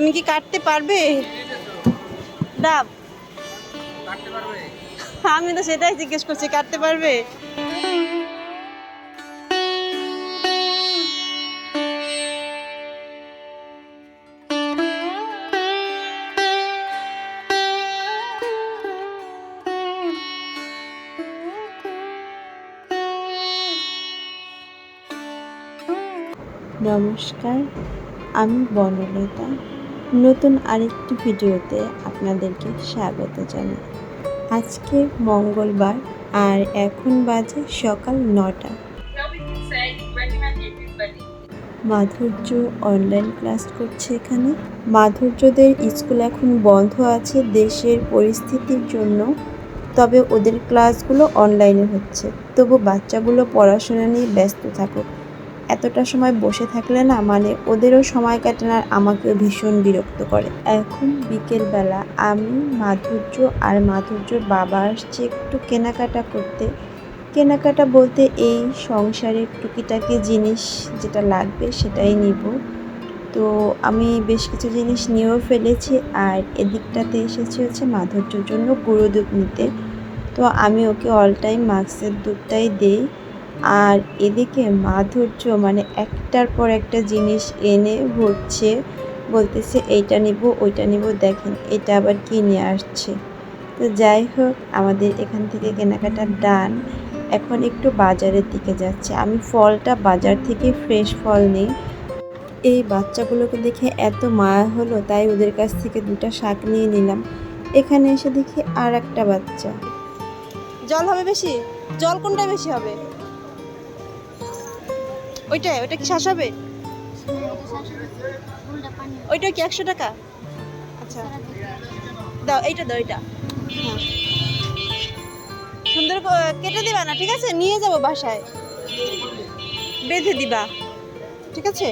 তুমি কি কাটতে পারবে? ডাব আমি তো সেটাই জিজ্ঞেস করছি, কাটতে পারবে? নমস্কার, আমি বনলতা। নতুন আরেকটি ভিডিওতে আপনাদেরকে স্বাগত জানাই। আজকে মঙ্গলবার আর এখন বাজে সকাল নটা। মাধুর্য অনলাইন ক্লাস করছে এখানে। মাধুর্যদের স্কুল এখন বন্ধ আছে দেশের পরিস্থিতির জন্য। তবে ওদের ক্লাসগুলো অনলাইনে হচ্ছে। তবু বাচ্চাগুলো পড়াশোনা নিয়ে ব্যস্ত থাকুক। এতটা সময় বসে থাকলে না মানে ওদেরও সময় কাটে আমাকেও ভীষণ বিরক্ত করে। এখন বিকেলবেলা আমি, মাধুর্য আর মাধুর্যর বাবা আসছে একটু কেনাকাটা করতে। কেনাকাটা বলতে এই সংসারের টুকিটাকি জিনিস যেটা লাগবে সেটাই নিব। তো আমি বেশ কিছু জিনিস নিয়েও ফেলেছি আর এদিকটাতে এসেছি হচ্ছে মাধুর্যর জন্য গুঁড়ো দুধ নিতে। তো আমি ওকে অল টাইম মাক্সের দুধটাই দেই। আর এদিকে মাধুর্য মানে একটার পর একটা জিনিস এনে ভরছে, বলতেছে, এইটা নিব, ওইটা নিব, দেখেন, এটা আবার কি নিয়ে আসছে? তো যাই হোক, আমাদের এখান থেকে কেনাকাটা ডান। এখন একটু বাজারের দিকে যাচ্ছে। আমি ফলটা বাজার থেকে ফ্রেশ ফল নিই। এই বাচ্চাগুলোকে দেখে এত মায়া হলো, তাই ওদের কাছ থেকে দুটো শাক নিয়ে নিলাম। এখানে এসে দেখি আর একটা বাচ্চা। জল হবে বেশি? জল কোনটা বেশি হবে? ওইটাই ওইটা কি শ্বাস হবে? ওইটা কি একশো টাকা? আচ্ছা। দাও, এইটা দাও, এইটা। হ্যাঁ। সুন্দর কেটে দিবা না, ঠিক আছে? নিয়ে যাব বাসায়। বেঁধে দিবা। ঠিক আছে?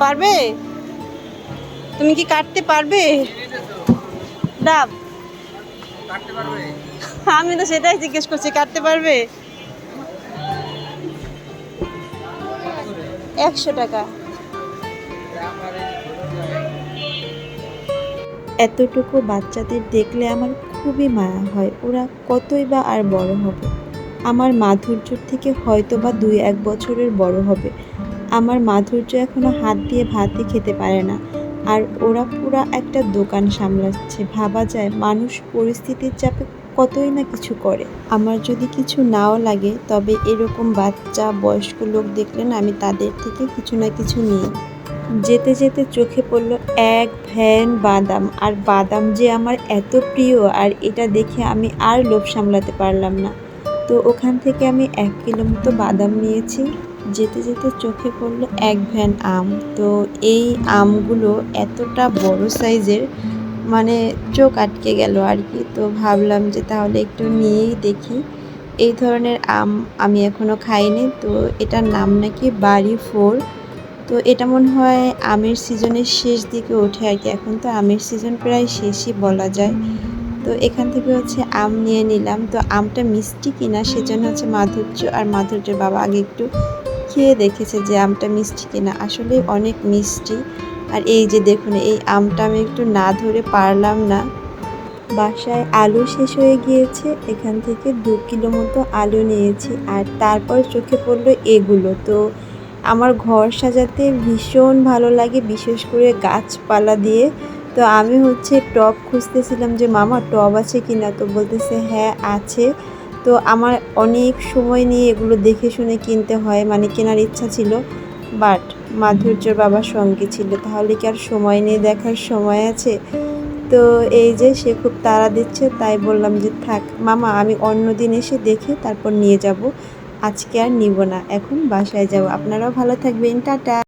পারবে? তুমি কি কাটতে পারবে? ডাব আমি তো সেটাই জিজ্ঞেস করছি, কাটতে পারবে? একশো টাকা। এতটুকু বাচ্চাদের দেখলে আমার খুবই মায়া হয়। ওরা কতই বা আর বড় হবে। আমার মাধুর্যর থেকে হয়তো বা দুই এক বছরের বড় হবে। আমার মাধুর্য এখনও হাত দিয়ে ভাতই খেতে পারে না। আর ওরা পুরা একটা দোকান সামলাচ্ছে। ভাবা যায় মানুষ পরিস্থিতির চাপে কতই না কিছু করে। আমার যদি কিছু নাও লাগে, তবে এরকম বাচ্চা, বয়স্ক লোক দেখলেন আমি তাদের থেকে কিছু না কিছু নিই। যেতে যেতে চোখে পড়ল এক ভ্যান বাদাম। আর বাদাম যে আমার এত প্রিয়, আর এটা দেখে আমি আর লোভ সামলাতে পারলাম না। তো ওখান থেকে আমি এক কিলো মতো বাদাম নিয়েছি। যেতে যেতে চোখে পড়ল এক ভ্যান আম। তো এই আমগুলো এতটা বড় সাইজের মানে চোখ আটকে গেল আর কি। তো ভাবলাম যে তাহলে একটু নিয়েই দেখি। এই ধরনের আম আমি এখনও খাইনি। তো এটার নাম নাকি বাড়ি ফোর। তো এটা মনে হয় আমের সিজনের শেষ দিকে ওঠে আর কি। এখন তো আমের সিজন প্রায় শেষই বলা যায়। তো এখান থেকে হচ্ছে আম নিয়ে নিলাম। তো আমটা মিষ্টি কিনা সেজন্য হচ্ছে মাধুর্য আর মাধুর্যের বাবা আগে একটু খেয়ে দেখেছে যে আমটা মিষ্টি কিনা। আসলে অনেক মিষ্টি। আর এই যে দেখুন, এই আমটা আমি একটু না ধরে পারলাম না। বাসায় আলু শেষ হয়ে গিয়েছে। এখান থেকে দু কিলো মতো আলু নিয়েছি। আর তারপর চোখে পড়ল এগুলো। তো আমার ঘর সাজাতে ভীষণ ভালো লাগে, বিশেষ করে গাছপালা দিয়ে। তো আমি হচ্ছে টব খুঁজতেছিলাম যে, মামা, টব আছে কিনা? তো বলতেছে হ্যাঁ আছে। তো আমার অনেক সময় নিয়ে এগুলো দেখে শুনে কিনতে হয় মানে কেনার ইচ্ছা ছিল। বাট মাধুর্যর বাবার সঙ্গে ছিল, তাহলে কি আর সময় নিয়ে দেখার সময় আছে? তো এই যে সে খুব তাড়া দিচ্ছে, তাই বললাম যে থাক। মামা, আমি অন্য দিন এসে দেখে তারপর নিয়ে যাব। আজকে আর নিব না, এখন বাসায় যাব। আপনারাও ভালো থাকবেন, টাটা।